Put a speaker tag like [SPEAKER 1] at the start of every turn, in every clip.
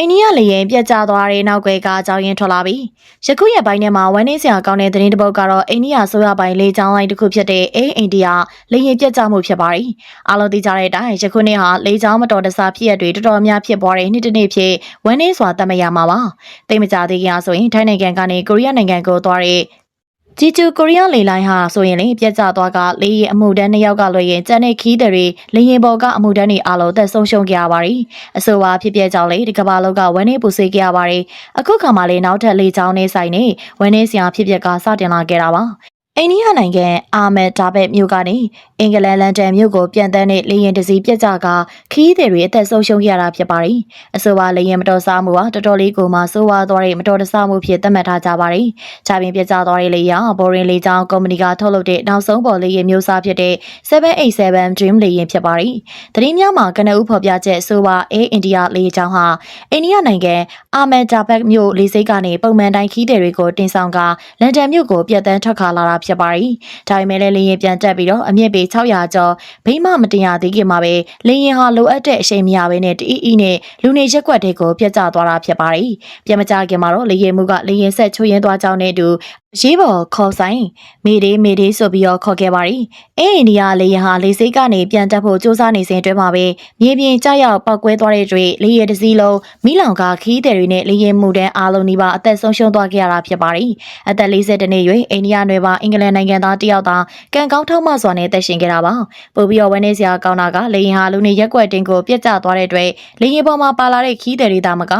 [SPEAKER 1] အိန္ဒိယလေရင်ပြတ်ကျသွားတဲ့နောက်ွယ်ကအကြောင်းရင်းထွက်လာပြီ။ယခုရက်ပိုင်းထဲမှာဝမ်းနည်းစရာကောင်းတဲ့သတင်းတစ်ပုဒ်ကတော့အိန္ဒိယဆိုရပိုင်းလေကြောင်းလိုင်းတစ်ခုဖြစ်တဲ့အိအိန္ဒိယလေရင်ပြတ်ကျမှုဖြစ်ပါတယ်။အားလုံးသိကြတဲ့အတိုင်းယခုနှစ်ဟာလေကြောင်းမတော်တဆဖြစ်ရပ်တွေတော်တော်များဖြစ်ပေါ်တဲ့နှစ်တစ်နေ့ဖြစ်ဝမ်းနည်းစွာသတ်မှတ်ရမှာပါ။တိတ်မကြသေးခင်အားဆိုရင်ထိုင်းနိုင်ငံကနေကိုရီးယားနိုင်ငံကိုသွားတဲ့ ဂျီကျူကိုရီးယားလေလိုင်းဟာဆိုရင်လေပြက်ကျသွားကလေရင်အမှုတန်းနှစ်ယောက်ကလွှဲရင်ကျန်တဲ့ခီးတွေလေရင်ပေါ်ကအမှုတန်းတွေအားလုံးသက်ဆုံးရှုံးကြရပါတယ်အဆိုပါဖြစ်ပျက်ကြောင့်လေဒီကမ္ဘာလောကဝန်းနေပူဆွေးကြရပါတယ်အခုခါမှလေနောက်ထပ်လေချောင်းနေဆိုင်နေဝန်းနေစရာဖြစ်ပျက်ကစတင်လာခဲ့တာပါအိန္ဒိယနိုင်ငံအာမက်ဒါဘက်မြို့ကနေ အင်္ဂလန်လန်ဒန်မြို့ကိုပြန်တန်းတဲ့လေရင်တစည်းပြက်ကြကခီးသည်တွေအသက်ဆုံးရှုံးခဲ့ရတာဖြစ်ပါတယ်။အဆိုပါလေရင်မတော်ဆမှုဟာတော်တော်လေးကိုမှဆိုးဝါးသွားတဲ့မတော်တဆမှုဖြစ်သတ်မှတ်ထားကြပါတယ်။ဂျာပင်ပြက်ကြသွားတဲ့လေယာဉ်ဘော်ရင်လေကြောင်းကုမ္ပဏီကထုတ်လုပ်တဲ့နောက်ဆုံးပေါ်လေရင်မျိုးစားဖြစ်တဲ့787 Dream လေရင်ဖြစ်ပါတယ်။သတင်းများမှာကနအူဖော်ပြချက်ဆိုပါ Air India လေကြောင်းဟာအိန္ဒိယနိုင်ငံအာမက်ဒါဘက်မြို့လေဆိပ်ကနေပုံမှန်တိုင်းခီးသည်တွေကိုတင်ဆောင်ကလန်ဒန်မြို့ကိုပြတ်တန်းထွက်ခါလာတာဖြစ်ပါတယ်။ဒါပေမဲ့လည်းလေရင်ပြန်တက်ပြီးတော့အမြင့်ပေ600ကျော်ဘိမမတင်ရသေးခင်မှာပဲလေရင်ဟာလိုအပ်တဲ့အချိန်မရဘဲနဲ့တအီအီနဲ့လူနေရက်ွက်တွေကိုပြတ်ကျသွားတာဖြစ်ပါတယ်။ပြန်မကြခင်မှာတော့လေရင်မှုကလေရင်ဆက်ချိုးရင်းသွားကြောင်းနဲ့အတူရေးပေါ်ခေါ်ဆိုင်မေဒေးမေဒေးဆိုပြီးတော့ခေါ်ခဲ့ပါတယ်။အဲအိန္ဒိယလေယာဉ်ဟာလေဆိပ်ကနေပြန်တက်ဖို့စူးစမ်းနေစဉ်အတွင်းမှာပဲမြေပြင်ကြောက်ရောက်ပောက်ကွဲသွားတဲ့တွေလေယာဉ်တစ်စီးလုံးမိလောင်ကခီးတယ်တွေနဲ့လေယာဉ်မှုတန်းအားလုံးနီးပါးအသက်ဆုံးရှုံးသွားခဲ့ရတာဖြစ်ပါတယ်။အသက်40နှစ်ရွယ်အိန္ဒိယနယ်ပါအင်္ဂလန်နိုင်ငံသားတယောက်သာကံကောင်းထောက်မစွာနဲ့သက်ရှင်ခဲ့တာပါ။ပို့ပြီးတော့ဝန်းနေစရာကောင်းတာကလေယာဉ်ဟာလူနေရက်ွက်တင်ကိုပြက်ကျသွားတဲ့အတွက်လေယာဉ်ပေါ်မှာပါလာတဲ့ခီးတယ်တွေသာမက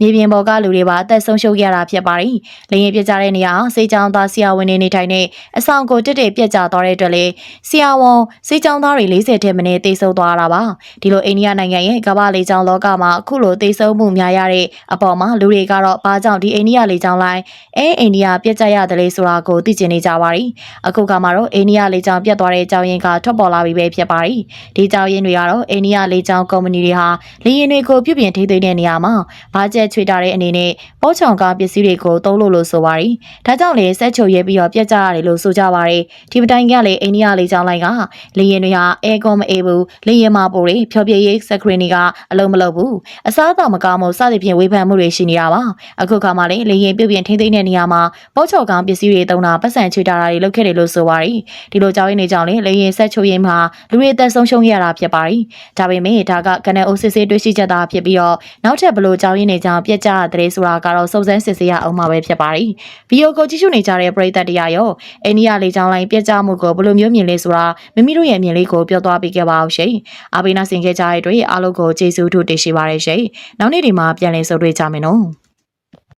[SPEAKER 1] မြေပြင်ပေါ်ကလူတွေပါအသက်ဆုံးရှုံးခဲ့ရတာဖြစ်ပါတယ်။လေယာဉ်ပြက်ကျတဲ့နေရာဟာစေချောင်းသားဆရာဝန်တွေနေထိုင်တဲ့အဆောင်ကိုတက်တက်ပြက်ကျသွားတဲ့အတွက်လေဆရာဝန်စေချောင်းသားတွေ40ထက်မနည်းသေဆုံးသွားတာပါဒီလိုအိန္ဒိယနိုင်ငံရဲ့ကမ္ဘာလေကြောင်းလောကမှာအခုလိုသေဆုံးမှုများရတဲ့အပေါ်မှာလူတွေကတော့ဘာကြောင့်ဒီအိန္ဒိယလေကြောင်းလိုင်းအဲအိန္ဒိယပြက်ကျရတယ်လေဆိုတာကိုသိကျင်နေကြပါပြီအခုကမှတော့အိန္ဒိယလေကြောင်းပြက်သွားတဲ့အကြောင်းရင်းကထွက်ပေါ်လာပြီပဲဖြစ်ပါပြီဒီအကြောင်းရင်းတွေကတော့အိန္ဒိယလေကြောင်းကုမ္ပဏီတွေဟာလေယာဉ်တွေကိုပြုပြင်ထိန်းသိမ်းတဲ့နေရာမှာဘာကျက်ချွေတာတဲ့အနေနဲ့ပေါ်ချောင်ကားပစ္စည်းတွေကိုသုံးလို့လို့ဆိုပါရီဒါကြောင့်လေဆက်ချုပ်ရဲပြီးတော့ပြက်ကျရတယ်လို့ဆိုကြပါရီဒီပတိုင်းကလေအိန္ဒိယလေကြောင်းလိုင်းကလေယာဉ်တွေဟာအဲကွန်မအေးဘူးလေယာဉ်မှာပို့တွေဖြောပြရေးစခရင်တွေကအလုံးမလုံးဘူးအစားအသောက်မကောင်းမှုစသဖြင့်ဝေဖန်မှုတွေရှိနေတာပါအခုခါမှလေလေယာဉ်ပြုပြင်ထိန်းသိမ်းတဲ့နေရာမှာပေါ်ချော်ကောင်ပစ္စည်းတွေတုံးတာပတ်စံချွေတာတွေလုပ်ခဲ့တယ်လို့ဆိုပါရီဒီလိုကြောင်းရင်းနေကြောင်းလေလေယာဉ်ဆက်ချုပ်ရင်းမှာလူတွေအသက်ဆုံးရှုံးရတာဖြစ်ပါရီဒါပေမဲ့ဒါကကနေအိုစစ်စစ်တွေ့ရှိချက်သာဖြစ်ပြီးတော့နောက်ထပ်ဘလို့ကြောင်းရင်းနေကြောင်းပြက်ကျတဲ့ဆိုတာကတော့စုံစမ်းစစ်ဆေးရအောင်မှာပဲဖြစ်ပါရီဗီဒီယိုကိုကြည့်ရှုနေကြတဲ့ပရိသတ်တရားရောအိန္ဒိယလေကြောင်းလိုင်းပြက်ကျမှုကိုဘယ်လိုမျိုးမြင်လဲဆိုတာမိမိတို့ရဲ့မြင်လေးကိုပြောသွားပေးခဲ့ပါအောင်ရှင်။အားပေးနာဆင်ခဲ့ကြတဲ့အတွက်အားလုံးကိုကျေးဇူးထူးတင်ရှိပါရရှင်။နောက်နေ့ဒီမှာပြန်လည်ဆုံတွေ့ကြမယ်နော်။